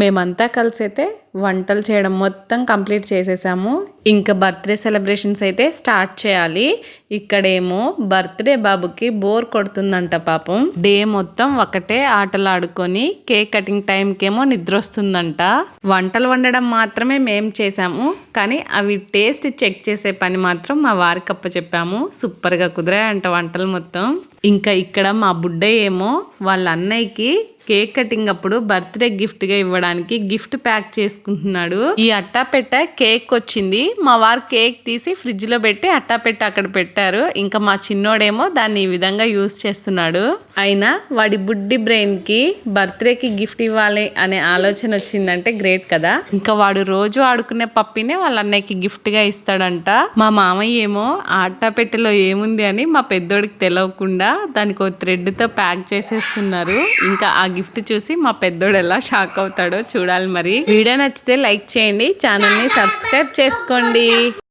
మేమంతా కలిసి అయితే వంటలు చేయడం మొత్తం కంప్లీట్ చేసేసాము. ఇంకా బర్త్డే సెలబ్రేషన్స్ అయితే స్టార్ట్ చేయాలి. ఇక్కడేమో బర్త్డే బాబుకి బోర్ కొడుతుందంట పాపం. డే మొత్తం ఒకటే ఆటలు ఆడుకొని కేక్ కటింగ్ టైంకేమో నిద్ర వస్తుందంట వంటలు వండడం మాత్రమే మేం చేసాము కానీ అవి టేస్ట్ చెక్ చేసే పని మాత్రం మా వారికి అప్ప చెప్పాము. సూపర్గా కుదిరాయంట వంటలు మొత్తం. ఇంకా ఇక్కడ మా బుడ్డ ఏమో వాళ్ళ అన్నయ్యకి కేక్ కటింగ్ అప్పుడు బర్త్డే గిఫ్ట్గా ఇవ్వడానికి గిఫ్ట్ ప్యాక్ చేసుకుంటున్నాడు. ఈ అట్టాపెట్ట కేక్ వచ్చింది. మా వారు కేక్ తీసి ఫ్రిడ్జ్లో పెట్టి అట్టాపెట్ట అక్కడ పెట్టారు. ఇంకా మా చిన్నోడేమో దాన్ని ఈ విధంగా యూస్ చేస్తున్నాడు. అయినా వాడి బుడ్డి బ్రెయిన్కి బర్త్డేకి గిఫ్ట్ ఇవ్వాలి అనే ఆలోచన వచ్చిందంటే గ్రేట్ కదా. ఇంకా వాడు రోజు ఆడుకునే పప్పినే వాళ్ళ అన్నయ్యకి గిఫ్ట్గా ఇస్తాడంట. మా మామయ్య ఏమో ఆట పెట్టెలో ఏముంది అని మా పెద్దోడికి తెలియకుండా దానికి ఒక థ్రెడ్తో ప్యాక్ చేసేస్తున్నారు. ఇంకా ఆ గిఫ్ట్ చూసి మా పెద్దోడు ఎలా షాక్ అవుతాడో చూడాలి మరి. వీడియో నచ్చితే లైక్ చేయండి. ఛానల్ని సబ్స్క్రైబ్ చేసుకోండి.